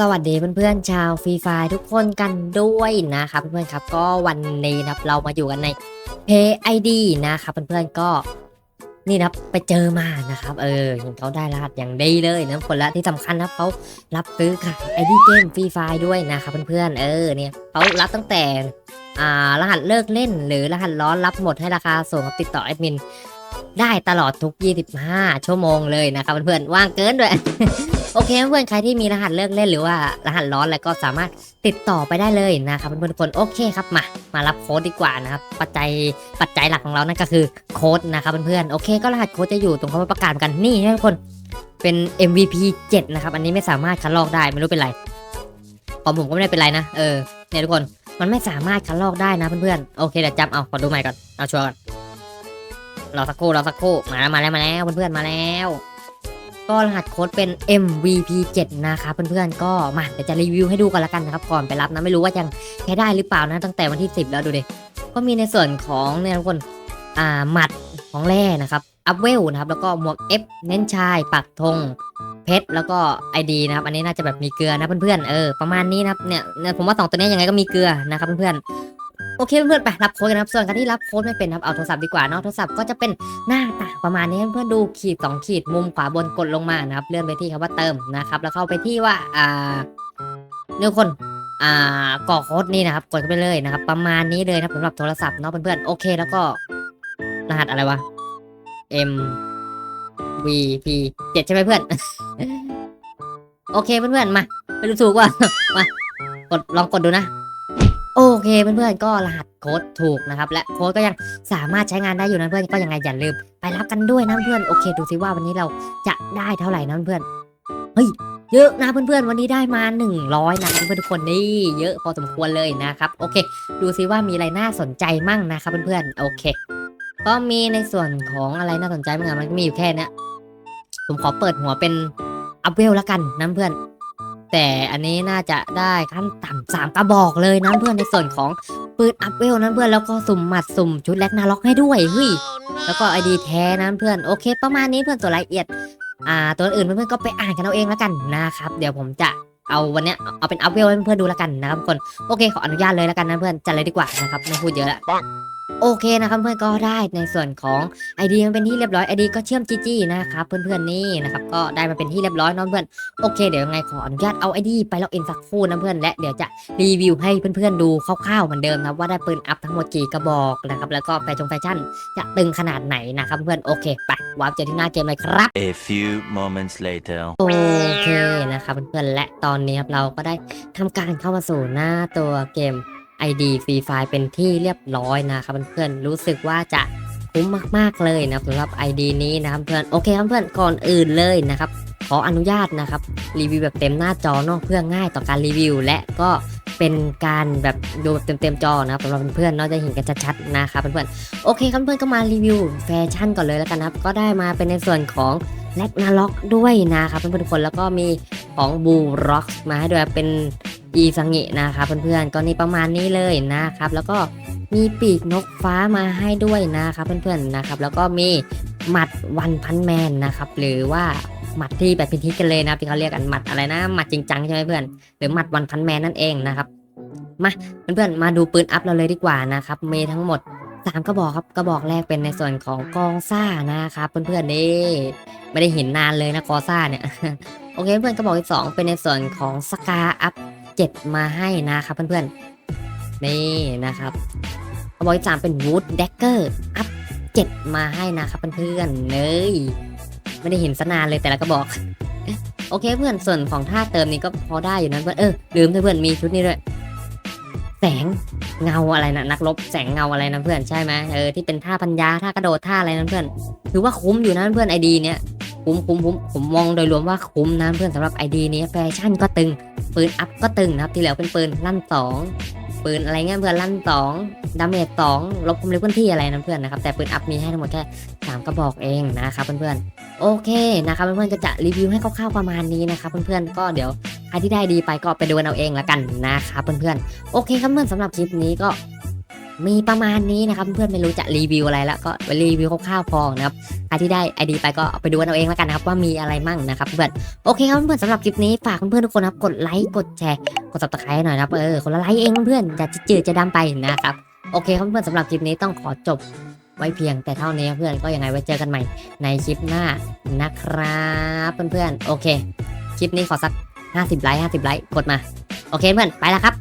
สวัสดีเพื่อนๆชาวฟรีไฟทุกคนกันด้วยนะครับเพื่อนๆครับก็วันนี้นะครับเรามาอยู่กันใน Pay ID นะครับเพื่อนๆก็นี่นะครับไปเจอมานะครับ เออเห็นเขาได้รหัสอย่างดีเลยนะคนละที่สำคัญนะเขารับซื้อค่ะ ID เกมฟรีไฟด้วยนะครับเพื่อนๆเออเนี่ยเขารับตั้งแต่อ่ารหัสเลิกเล่น หรือรหัสร้อนรับหมดให้ราคาส่งครับติดต่อแอดมิน ได้ตลอดทุก 25 ชั่วโมงเลยนะครับเพื่อนๆว่างเกินด้วย โอเคเพื่อนๆใครที่มีรหัสเลิกเล่นหรือว่ารหัสร้อนแล้วก็สามารถติดต่อไปได้เลยนะครับเพื่อนๆทุกคนโอเคครับมา มารับโค้ดดีกว่านะครับปัจจัยปัจจัยหลักของเรานั่นก็คือโค้ดนะครับเพื่อนๆโอเค ก็รหัสโค้ดจะอยู่ตรงคำว่าประกาศกันนี่นะทุกคนเป็น MVP 7 นะครับ อันนี้ไม่สามารถคัดลอกได้ไม่รู้เป็นไรของผมก็ไม่ได้เป็นไรนะเออเนี่ยทุกคนมันไม่สามารถคัดลอกได้นะเพื่อนๆโอเคเดี๋ยวจำเอาขอดูใหม่ก่อนเอาชัวร์ก่อน รอสักครู่รอสักครู่มาแล้วมาแล้วมาแล้วเพื่อนๆมาแล้ว ก็รหัสโค้ดเป็น MVP 7 นะครับเพื่อนๆก็มาเดี๋ยวจะรีวิวให้ดูกันละกันนะครับก่อนไปรับนะไม่รู้ว่ายังใช้ได้หรือเปล่านะตั้งแต่วันที่ 10 แล้วดูดิก็มีในส่วนของเนี่ยทุกคนอ่าหมัดของแร่นะครับอัพเวลนะครับแล้วก็หมวก F เน้นชายปักธงเพชรแล้วก็ ID นะครับ อันนี้น่าจะแบบมีเกลือนะเพื่อนๆเออประมาณนี้นะครับเนี่ยผมว่าสองตัวนี้ยังไงก็มีเกลือนะครับเพื่อนๆ โอเคเพื่อนๆไปรับโค้ดกันะครับส่วนการที่รับโค้ดไม่เป็นครับเอาโทรศัพท์ดีกว่าเนาะโทรศัพท์ก็จะเป็นหน้าตาประมาณนี้เพื่อนดูขีด2ขีดมุมขวาบนกดลงมานะครับเลื่อนไปที่คำว่าเติมนะครับแล้วเข้าไปที่ว่าอ่าเนี่ยคนอ่ากรอกโค้ดนี่นะครับกดเข้าไปเลยนะครับ ประมาณนี้เลยนะครับสำหรับโทรศัพท์เนาะเพื่อนๆโอเค แล้วก็รหัสอะไรวะ M V P 7ใช่ไหมเพื่อน โอเคเพื่อนๆมาไปดูถูกว่า มากดลองกดดูนะ โอเคเพื่อนๆก็รหัสโค้ดถูกนะครับ และโค้ดก็ยังสามารถใช้งานได้อยู่นะเพื่อนก็ยังไงอย่าลืมไปรับกันด้วยนะเพื่อนโอเค ดูซิว่าวันนี้เราจะได้เท่าไหร่นะเพื่อนเฮ้ยเยอะนะเพื่อนๆวันนี้ได้มา 100นะเพื่อนทุกคนนี่เยอะพอสมควรเลยนะครับโอเค ดูซิว่ามีอะไรน่าสนใจมั่งนะครับเพื่อนๆโอเค ก็มีในส่วนของอะไรน่าสนใจบ้างมันมีอยู่แค่นี้ผมขอเปิดหัวเป็นอัพเวลแล้วกันนะเพื่อน แต่อันนี้น่าจะได้ขั้นต่ำสามกระบอกเลยนะเพื่อนในส่วนของปืนอัพเวลนั้นเพื่อนแล้วก็สุ่มหมัดสุ่มชุดแลกนาล็อกให้ด้วยเฮ้ยแล้วก็ไอดีแท้นะเพื่อนโอเค ประมาณนี้เพื่อนส่วนรายละเอียดอ่าตัวอื่นเพื่อนๆก็ไปอ่านกันเอาเองแล้วกันนะครับ เดี๋ยวผมจะเอาวันเนี้ยเอาเป็นอัพเวลให้เพื่อนดูแล้วกันนะครับทุกคนโอเคขออนุญาตเลยแล้วกันนะเพื่อนจัดเลยดีกว่านะครับไม่พูดเยอะละ โอเคนะครับเพื่อนก็ได้ในส่วนของ ID มันเป็นที่เรียบร้อย ID ก็เชื่อมจีจีนะครับเพื่อนๆนี่นะครับก็ได้มาเป็นที่เรียบร้อยเนาะเพื่อนโอเคเดี๋ยวยังไงขออนุญาตเอา ID ไปล็อกอินสักครู่นะเพื่อนและเดี๋ยวจะรีวิวให้เพื่อนๆดูคร่าวๆเหมือนเดิมนะว่าได้ปืนอัพทั้งหมดกี่กระบอกนะครับแล้วก็แฟชั่นแฟชั่นจะตึงขนาดไหนนะครับเพื่อนโอเคไปวาร์ปเจอที่หน้าเกมเลยครับ A few moments later. โอเคนะครับเพื่อนๆและตอนนี้ครับเราก็ได้ทำการเข้ามาสู่หน้าตัวเกม ID Free Fire เป็นที่เรียบร้อยนะครับเพื่อนๆรู้สึกว่าจะคุ้มมากๆเลยนะครับสำหรับ ID นี้นะครับเพื่อนโอเคครับเพื่อนก่อนอื่นเลยนะครับขออนุญาตนะครับรีวิวแบบเต็มหน้าจอเนาะเพื่อง่ายต่อการรีวิว และก็เป็นการแบบดูแบบเต็มๆจอนะครับสำหรับเพื่อนๆเนาะจะเห็นกันชัดๆนะครับเพื่อนๆโอเคครับเพื่อนก็มารีวิวแฟชั่นก่อนเลยแล้วกันนะครับก็ได้มาเป็นในส่วนของแลกนาล็อกด้วยนะครับเพื่อนๆทุกคนแล้วก็มีของบูร็อกมาให้ด้วยเป็น อีซังินะครับเพื่อนๆก็นี่ประมาณนี้เลยนะครับ แล้วก็มีปีกนกฟ้ามาให้ด้วยนะครับเพื่อนๆนะครับ แล้วก็มีหมัดวันพันแมนนะครับ หรือว่าหมัดที่แบบพิธีกันเลยนะที่เขาเรียกกันหมัดอะไรนะหมัดจริงจังใช่ไหมเพื่อนหรือหมัดวันพันแมนนั่นเองนะครับมาเพื่อนๆมาดูปืนอัพเราเลยดีกว่านะครับมีทั้งหมดสามกระบอกครับกระบอกแรกเป็นในส่วนของกองซ่านะครับเพื่อนๆนี่ไม่ได้เห็นนานเลยนะกอซ่าเนี่ยโอเคเพื่อนกระบอกที่สองเป็นในส่วนของสกาอัพ เจ็ดมาให้นะครับเพื่อนๆ นี่นะครับกระบอกที่สามเป็นวูดแดกเกอร์อัพเจ็ดมาให้นะครับเพื่อนๆเนยไม่ได้เห็นสนานเลยแต่ละก็บอก โอเคเพื่อนส่วนของท่าเติมนี้ก็พอได้อยู่นะเพื่อนเออลืมเพื่อนมีชุดนี้ด้วย แสงเงาอะไรนะนักรบแสงเงาอะไรนะเพื่อนใช่ไหมเออที่เป็นท่าปัญญาท่ากระโดดท่าอะไรนะเพื่อนถือว่าคุ้มอยู่นะเพื่อนไอดีเนี้ย คุ้มคุ้มคุ้มผมมองโดยรวมว่าคุ้มนะเพื่อนสำหรับไอดีนี้แฟชั่นก็ตึง ปืนอัพก็ตึงนะครับที่เหลือเป็นปืนลั่นสองปืนอะไรเงี้ยเพื่อนลั่นสองดาเมจสองลบความเร็วเคลื่อนที่อะไรนะเพื่อนนะครับแต่ปืนอัพมีให้ทั้งหมดแค่สามกระบอกเองนะครับเพื่อนๆโอเคนะครับเพื่อนๆก็จะรีวิวให้คร่าวๆประมาณนี้นะครับเพื่อนๆก็เดี๋ยวใครที่ได้ดีไปก็ไปดูกันเอาเองละกันนะครับเพื่อนๆโอเคครับเพื่อนสำหรับคลิปนี้ก็ มีประมาณนี้นะครับเพื่อนไม่รู้จะรีวิวอะไรแล้วก็รีวิวคร่าวๆพอนะครับใครที่ได้ไอดีไปก็ไปดูกันเอาเองแล้วกันนะครับว่ามีอะไรมั่งนะครับเพื่อนโอเคครับเพื่อนสำหรับคลิปนี้ฝากเพื่อนๆทุกคนครับกดไลค์กดแชร์กด subscribe หน่อยนะครับเออคนละไลค์เองเพื่อนจะจืดจะดำไปนะครับโอเคครับเพื่อนสำหรับคลิปนี้ต้องขอจบไว้เพียงแต่เท่านี้เพื่อนก็ยังไงไว้เจอกันใหม่ในคลิปหน้านะครับเพื่อนๆโอเค คลิปนี้ขอสัก 50 ไลค์50 ไลค์กดมา โอเคเพื่อนไปแล้วครับ